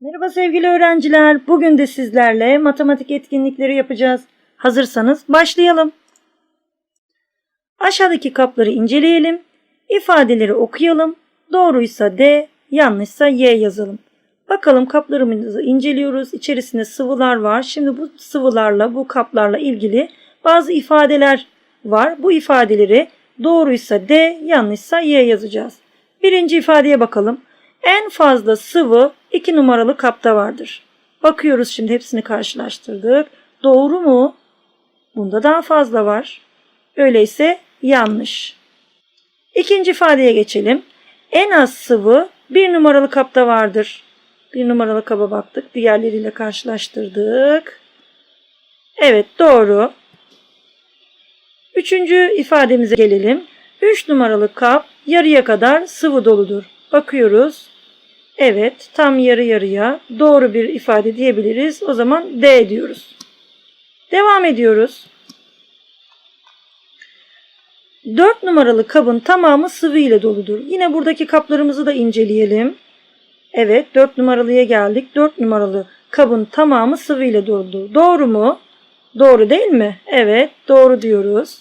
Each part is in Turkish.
Merhaba sevgili öğrenciler. Bugün de sizlerle matematik etkinlikleri yapacağız. Hazırsanız başlayalım. Aşağıdaki kapları inceleyelim. İfadeleri okuyalım. Doğruysa D, yanlışsa Y yazalım. Bakalım kaplarımızı inceliyoruz. İçerisinde sıvılar var. Şimdi bu sıvılarla, bu kaplarla ilgili bazı ifadeler var. Bu ifadeleri doğruysa D, yanlışsa Y yazacağız. Birinci ifadeye bakalım. En fazla sıvı 2 numaralı kapta vardır. Bakıyoruz şimdi hepsini karşılaştırdık. Doğru mu? Bunda daha fazla var. Öyleyse yanlış. İkinci ifadeye geçelim. En az sıvı 1 numaralı kapta vardır. 1 numaralı kaba baktık. Diğerleriyle karşılaştırdık. Evet doğru. Üçüncü ifademize gelelim. 3 numaralı kap yarıya kadar sıvı doludur. Bakıyoruz. Evet, tam yarı yarıya doğru bir ifade diyebiliriz. O zaman D diyoruz. Devam ediyoruz. 4 numaralı kabın tamamı sıvı ile doludur. Yine buradaki kaplarımızı da inceleyelim. Evet, 4 numaralıya geldik. 4 numaralı kabın tamamı sıvı ile doludur. Doğru mu? Doğru değil mi? Evet, doğru diyoruz.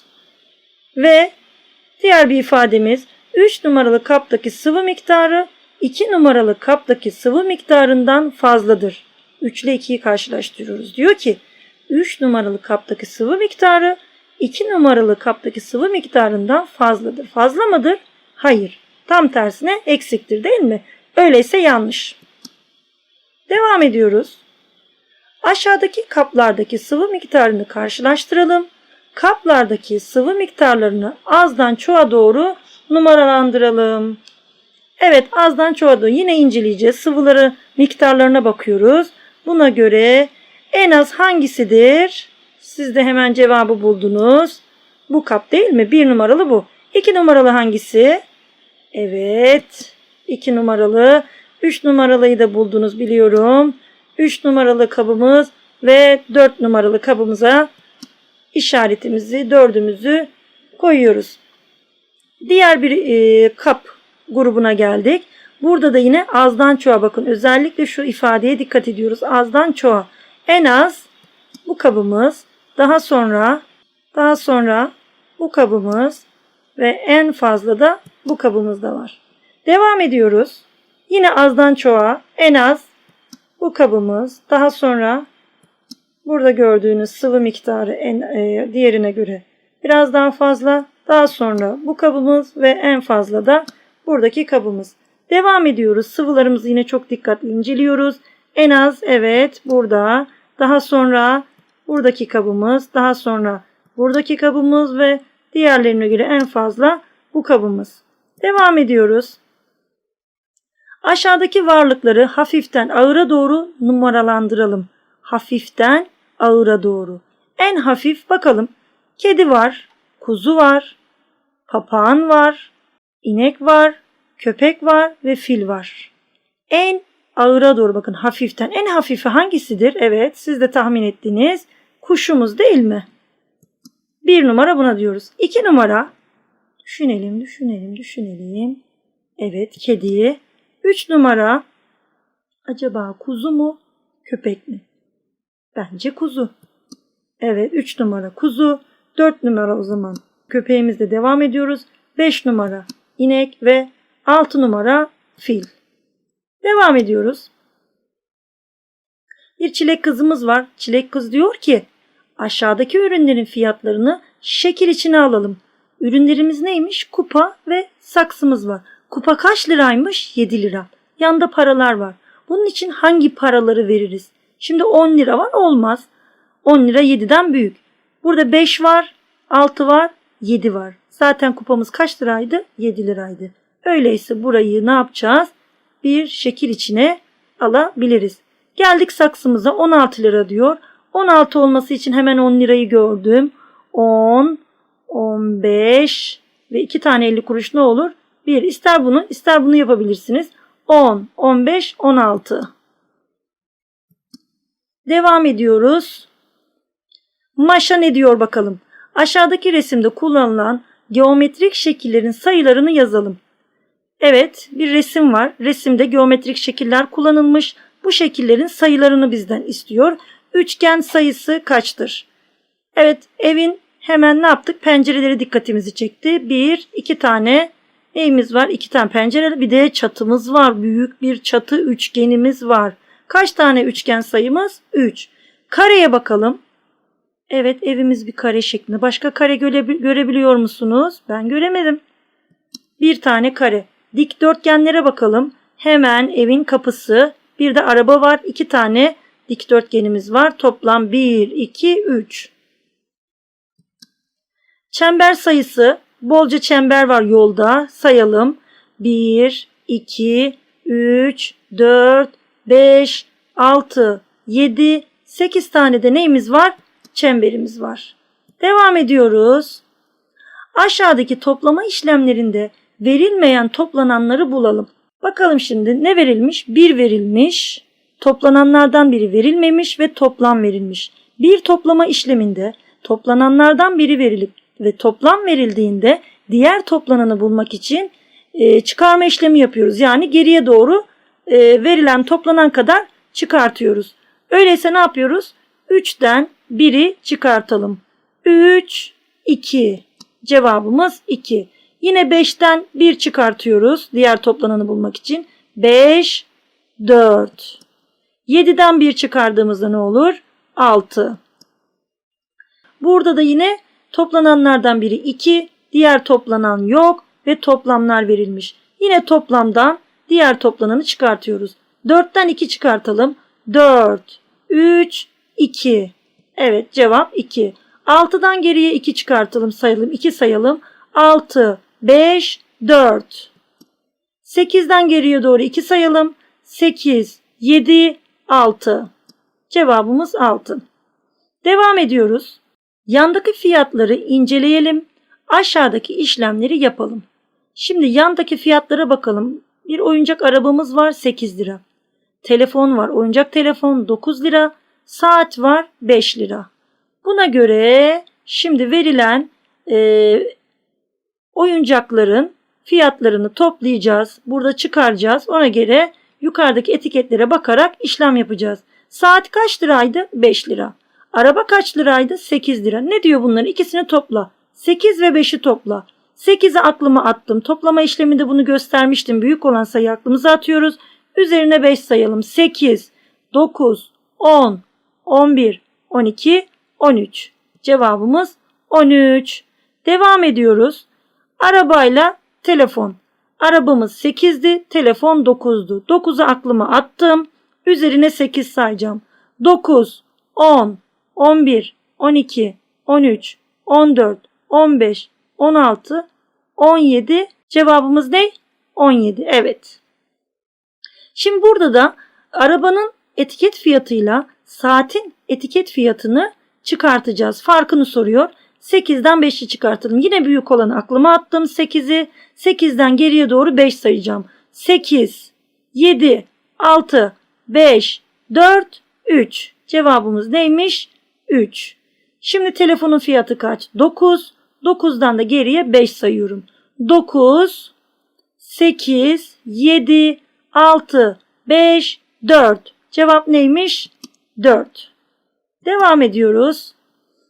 Ve diğer bir ifademiz 3 numaralı kaptaki sıvı miktarı 2 numaralı kaptaki sıvı miktarından fazladır. 3 ile 2'yi karşılaştırıyoruz. Diyor ki 3 numaralı kaptaki sıvı miktarı 2 numaralı kaptaki sıvı miktarından fazladır. Fazla mıdır? Hayır. Tam tersine eksiktir değil mi? Öyleyse yanlış. Devam ediyoruz. Aşağıdaki kaplardaki sıvı miktarını karşılaştıralım. Kaplardaki sıvı miktarlarını azdan çoğa doğru numaralandıralım. Evet azdan çoğa doğru yine inceleyeceğiz. Sıvıları miktarlarına bakıyoruz. Buna göre en az hangisidir? Siz de hemen cevabı buldunuz. Bu kap değil mi? Bir numaralı bu. İki numaralı hangisi? Evet. iki numaralı. Üç numaralıyı da buldunuz biliyorum. Üç numaralı kabımız ve dört numaralı kabımıza işaretimizi, dördümüzü koyuyoruz. Diğer bir e, kap grubuna geldik. Burada da yine azdan çoğa bakın. Özellikle şu ifadeye dikkat ediyoruz. Azdan çoğa. En az bu kabımız, daha sonra daha sonra bu kabımız ve en fazla da bu kabımız da var. Devam ediyoruz. Yine azdan çoğa en az bu kabımız, daha sonra burada gördüğünüz sıvı miktarı en, e, diğerine göre biraz daha fazla, daha sonra bu kabımız ve en fazla da buradaki kabımız. Devam ediyoruz. Sıvılarımızı yine çok dikkatli inceliyoruz. En az evet burada. Daha sonra buradaki kabımız. Daha sonra buradaki kabımız ve diğerlerine göre en fazla bu kabımız. Devam ediyoruz. Aşağıdaki varlıkları hafiften ağıra doğru numaralandıralım. Hafiften ağıra doğru. En hafif bakalım. Kedi var, kuzu var, papağan var, inek var, köpek var ve fil var. En ağıra doğru bakın hafiften. En hafifi hangisidir? Evet siz de tahmin ettiniz. Kuşumuz değil mi? Bir numara buna diyoruz. İki numara. Düşünelim, düşünelim, düşünelim. Evet kedi. Üç numara. Acaba kuzu mu, köpek mi? Bence kuzu. Evet üç numara kuzu. Dört numara o zaman. Köpeğimizde devam ediyoruz. Beş numara inek ve 6 numara fil. Devam ediyoruz. Bir çilek kızımız var. Çilek kız diyor ki aşağıdaki ürünlerin fiyatlarını şekil içine alalım. Ürünlerimiz neymiş? Kupa ve saksımız var. Kupa kaç liraymış? 7 lira. Yanda paralar var. Bunun için hangi paraları veririz? Şimdi 10 lira var olmaz. 10 lira 7'den büyük. Burada 5 var, 6 var, 7 var. Zaten kupamız kaç liraydı? 7 liraydı. Öyleyse burayı ne yapacağız? Bir şekil içine alabiliriz. Geldik saksımıza 16 lira diyor. 16 olması için hemen 10 lirayı gördüm. 10, 15 ve 2 tane 50 kuruş ne olur? 1. İster bunu ister bunu yapabilirsiniz. 10, 15, 16. Devam ediyoruz. Maşa ne diyor bakalım. Aşağıdaki resimde kullanılan geometrik şekillerin sayılarını yazalım. Evet, bir resim var. Resimde geometrik şekiller kullanılmış. Bu şekillerin sayılarını bizden istiyor. Üçgen sayısı kaçtır? Evet evin hemen ne yaptık? Pencereleri dikkatimizi çekti. Bir, iki tane neyimiz var? İki tane pencere bir de çatımız var. Büyük bir çatı üçgenimiz var. Kaç tane üçgen sayımız? 3. Kareye bakalım. Evet evimiz bir kare şeklinde. Başka kare görebi- görebiliyor musunuz? Ben göremedim. Bir tane kare. Dikdörtgenlere bakalım. Hemen evin kapısı. Bir de araba var. İki tane dikdörtgenimiz var. Toplam 1, 2, 3. Çember sayısı. Bolca çember var yolda. Sayalım. 1, 2, 3, 4, 5, 6, 7, 8 tane de neyimiz var? Çemberimiz var. Devam ediyoruz. Aşağıdaki toplama işlemlerinde verilmeyen toplananları bulalım. Bakalım şimdi ne verilmiş? 1 verilmiş, toplananlardan biri verilmemiş ve toplam verilmiş. Bir toplama işleminde toplananlardan biri verilip ve toplam verildiğinde diğer toplananı bulmak için e, çıkarma işlemi yapıyoruz. Yani geriye doğru e, verilen toplanan kadar çıkartıyoruz. Öyleyse ne yapıyoruz? 3'ten 1'i çıkartalım. 3, 2. Cevabımız 2. Yine 5'ten 1 çıkartıyoruz diğer toplananı bulmak için. 5, 4. 7'den 1 çıkardığımızda ne olur? 6. Burada da yine toplananlardan biri 2, diğer toplanan yok ve toplamlar verilmiş. Yine toplamdan diğer toplananı çıkartıyoruz. 4'ten 2 çıkartalım. 4, 3, 2. Evet cevap 2. 6'dan geriye 2 çıkartalım sayalım. 2 sayalım. 6, 5, 4. 8'den geriye doğru 2 sayalım. 8, 7, 6. Cevabımız 6. Devam ediyoruz. Yandaki fiyatları inceleyelim. Aşağıdaki işlemleri yapalım. Şimdi yandaki fiyatlara bakalım. Bir oyuncak arabamız var 8 lira. Telefon var. Oyuncak telefon 9 lira. Saat var 5 lira. Buna göre şimdi verilen e, oyuncakların fiyatlarını toplayacağız. Burada çıkaracağız. Ona göre yukarıdaki etiketlere bakarak işlem yapacağız. Saat kaç liraydı? 5 lira. Araba kaç liraydı? 8 lira. Ne diyor bunların? İkisini topla. 8 ve 5'i topla. 8'i aklıma attım. Toplama işleminde bunu göstermiştim. Büyük olan sayı aklımıza atıyoruz. Üzerine 5 sayalım. 8, 9, 10, 11, 12, 13. Cevabımız 13. Devam ediyoruz. Arabayla telefon. Arabamız 8'di, telefon 9'du. 9'u aklıma attım. Üzerine 8 sayacağım. 9, 10, 11, 12, 13, 14, 15, 16, 17. Cevabımız ne? 17. Evet. Şimdi burada da arabanın etiket fiyatıyla saatin etiket fiyatını çıkartacağız. Farkını soruyor. 8'den 5'i çıkartalım. Yine büyük olanı aklıma attım 8'i. 8'den geriye doğru 5 sayacağım. 8, 7, 6, 5, 4, 3. Cevabımız neymiş? 3. Şimdi telefonun fiyatı kaç? 9. 9'dan da geriye 5 sayıyorum. 9, 8, 7, 6, 5, 4. Cevap neymiş? 4. Devam ediyoruz.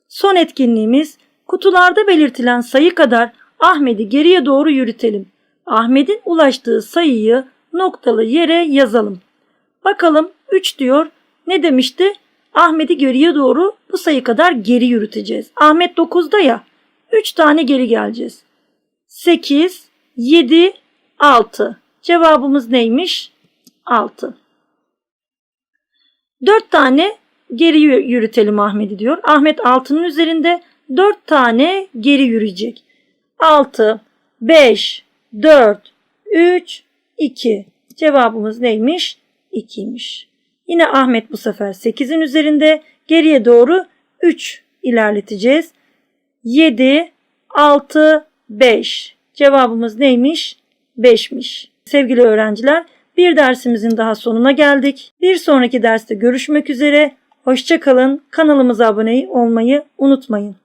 Son etkinliğimiz kutularda belirtilen sayı kadar Ahmet'i geriye doğru yürütelim. Ahmet'in ulaştığı sayıyı noktalı yere yazalım. Bakalım 3 diyor. Ne demişti? Ahmet'i geriye doğru bu sayı kadar geri yürüteceğiz. Ahmet 9'da ya. 3 tane geri geleceğiz. 8, 7, 6. Cevabımız neymiş? 6. 4 tane geri yü- yürütelim Ahmet'i diyor. Ahmet 6'nın üzerinde 4 tane geri yürüyecek. 6, 5, 4, 3, 2. Cevabımız neymiş? 2'ymiş. Yine Ahmet bu sefer 8'in üzerinde geriye doğru 3 ilerleteceğiz. 7, 6, 5. Cevabımız neymiş? 5'miş. Sevgili öğrenciler, bir dersimizin daha sonuna geldik. Bir sonraki derste görüşmek üzere. Hoşçakalın. Kanalımıza abone olmayı unutmayın.